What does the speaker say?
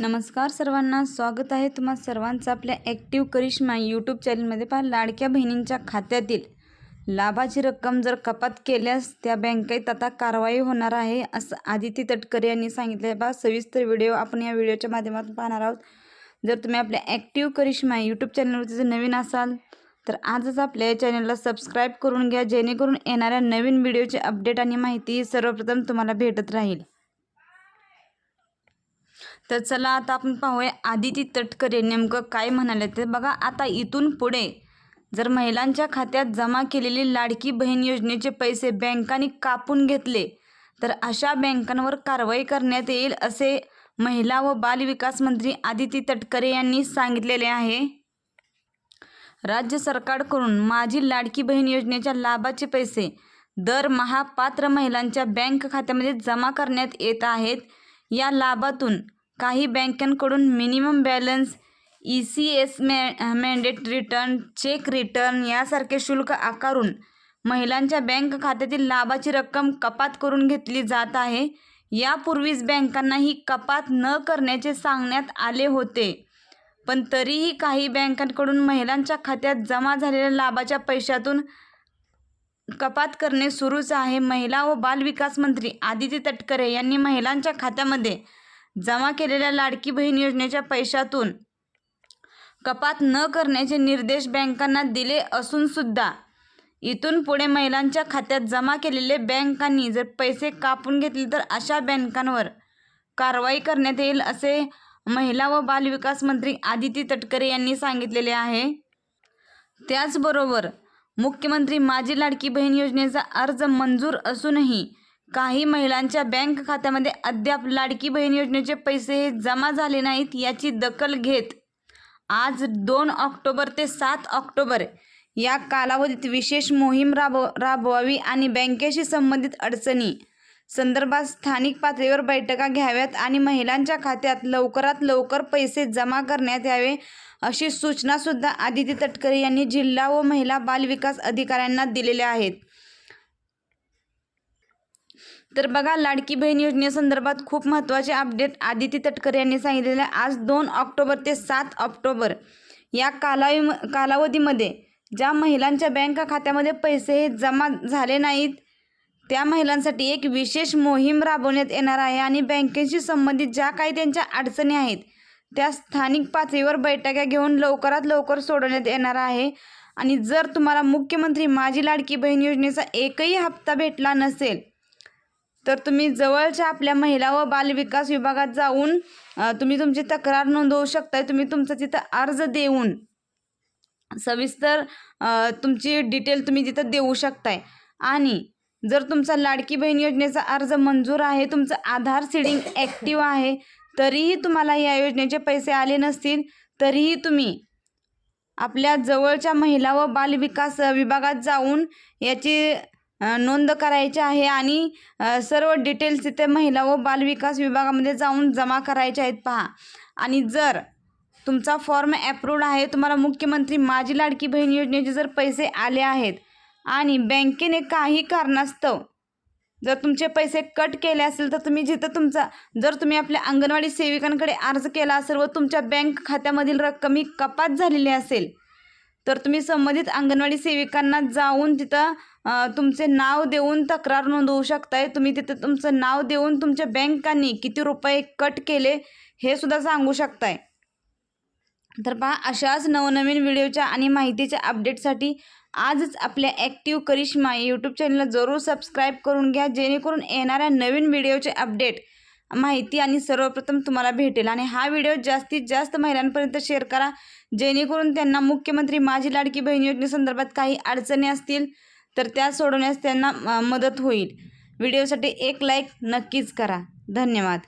नमस्कार सर्वांना स्वागत आहे तुम्हा सर्वांचं आपल्या ॲक्टिव्ह करिश्मा यूट्यूब चॅनलमध्ये पहा लाडक्या बहिणींच्या खात्यातील. लाभाची रक्कम जर कपात केल्यास त्या बँकेत आता कारवाई होणार आहे असं आदिती तटकरे यांनी सांगितलं आहे बा सविस्तर व्हिडिओ आपण या व्हिडिओच्या माध्यमातून पाहणार आहोत. जर तुम्ही आपल्या ॲक्टिव्ह करिश्मा यूट्यूब चॅनलवरती जर नवीन असाल तर आजच आपल्या या चॅनलला सबस्क्राईब करून घ्या जेणेकरून येणाऱ्या नवीन व्हिडिओची अपडेट आणि माहिती सर्वप्रथम तुम्हाला भेटत राहील. तर चला आता आपण पाहूया. आदिती तटकरे नेमकं काय म्हणाले ते बघा. आता इथून पुढे जर महिलांच्या खात्यात जमा केलेली लाडकी बहीण योजनेचे पैसे बँकांनी कापून घेतले तर अशा बँकांवर कारवाई करण्यात येईल असे महिला व बालविकास मंत्री आदिती तटकरे यांनी सांगितलेले आहे. राज्य सरकारकडून माझी लाडकी बहीण योजनेच्या लाभाचे पैसे दरमहा पात्र महिलांच्या बँक खात्यामध्ये जमा करण्यात येत आहेत. या लाभातून काही बँकांकडून minimum balance E C S मॅ मॅन्डेट रिटर्न चेक रिटर्न यासारखे शुल्क आकारून महिलांच्या बँक खात्यातील लाभाची रक्कम कपात करून घेतली जात आहे. यापूर्वीच बँकांना ही कपात न करण्याचे सांगण्यात आले होते. पण तरीही काही बँकांकडून महिलांच्या खात्यात जमा झालेल्या लाभाच्या पैशातून कपात करणे सुरूच आहे. महिला व बालविकास मंत्री आदिती तटकरे यांनी महिलांच्या खात्यामध्ये जमा केलेल्या लाडकी बहीण योजनेच्या पैशातून कपात न करण्याचे निर्देश बँकांना दिले असून सुद्धा इथून पुढे महिलांच्या खात्यात जमा केलेले बँकांनी जर पैसे कापून घेतले तर अशा बँकांवर कारवाई करण्यात येईल असे महिला व बालविकास मंत्री आदिती तटकरे यांनी सांगितलेले आहे. त्याचबरोबर मुख्यमंत्री माझी लाडकी बहीण योजनेचा अर्ज मंजूर असूनही काही महिलांच्या बँक खात्यामध्ये अद्याप लाडकी बहीण योजनेचे पैसे हे जमा झाले नाहीत याची दखल घेत आज दोन ऑक्टोबर ते सात ऑक्टोबर या कालावधीत विशेष मोहीम राबव राबवावी आणि बँकेशी संबंधित अडचणी संदर्भात स्थानिक पातळीवर बैठका घ्याव्यात आणि महिलांच्या खात्यात लवकरात लवकर पैसे जमा करण्यात यावे अशी सूचनासुद्धा आदिती तटकरे यांनी जिल्हा व महिला बालविकास अधिकाऱ्यांना दिलेल्या आहेत. तर बघा लाडकी बहीण योजनेसंदर्भात खूप महत्त्वाचे अपडेट आदिती तटकर यांनी सांगितलेले आज दोन ऑक्टोबर ते सात ऑक्टोबर या कालावधी कालावधीमध्ये ज्या महिलांच्या बँक खात्यामध्ये पैसे हे जमा झाले नाहीत त्या महिलांसाठी एक विशेष मोहीम राबवण्यात येणार आहे आणि बँकेशी संबंधित ज्या काही त्यांच्या अडचणी आहेत त्या स्थानिक पातळीवर बैठका घेऊन लवकरात लवकर सोडवण्यात येणार आहे. आणि जर तुम्हाला मुख्यमंत्री माझी लाडकी बहीण योजनेचा एकही हप्ता भेटला नसेल तर तुम्ही जवळच्या आपल्या महिला व बालविकास विभागात जाऊन तुम्ही तुमची तक्रार नोंदवू शकताय. तुम्ही तुमचा तिथं अर्ज देऊन सविस्तर तुमची डिटेल तुम्ही तिथं देऊ शकताय. आणि जर तुमचा लाडकी बहीण योजनेचा अर्ज मंजूर आहे तुमचं आधार सीडिंग ॲक्टिव्ह आहे तरीही तुम्हाला या योजनेचे पैसे आले नसतील तरीही तुम्ही आपल्या जवळच्या महिला व बालविकास विभागात जाऊन याची नोंद करायची आहे आणि सर्व डिटेल्स तिथे महिला व बालविकास विभागामध्ये जाऊन जमा करायचे आहेत पहा. आणि जर तुमचा फॉर्म ॲप्रूव्ड आहे तुम्हाला मुख्यमंत्री माझी लाडकी बहीण योजनेचे जर पैसे आले आहेत आणि बँकेने काही कारणास्तव जर तुमचे पैसे कट केले असेल तर तुम्ही जिथं तुमचा जर तुम्ही आपल्या अंगणवाडी सेविकांकडे अर्ज केला असेल व तुमच्या बँक खात्यामधील रक्कम ही कपात झालेली असेल तर तुम्ही संबंधित अंगणवाडी सेविकांना जाऊन तिथं तुमचे नाव देऊन तक्रार नोंदवू शकताय. तुम्ही तिथं तुमचं नाव देऊन तुमच्या बँकांनी किती रुपये कट केले हे सुद्धा सांगू शकताय. तर पहा अशाच नवनवीन व्हिडिओच्या आणि माहितीच्या अपडेटसाठी आजच आपल्या ॲक्टिव्ह करिश्मा यूट्यूब चॅनलला जरूर सबस्क्राईब करून घ्या जेणेकरून येणाऱ्या नवीन व्हिडिओचे अपडेट माहिती आणि सर्वप्रथम तुम्हाला भेटेल. आणि हा व्हिडिओ जास्तीत जास्त महिलांपर्यंत शेअर करा जेणेकरून त्यांना मुख्यमंत्री माझी लाडकी बहीण योजनेसंदर्भात काही अडचणी असतील तर त्या सोडवण्यास त्यांना मदत होईल. व्हिडिओसाठी एक लाईक नक्कीच करा. धन्यवाद.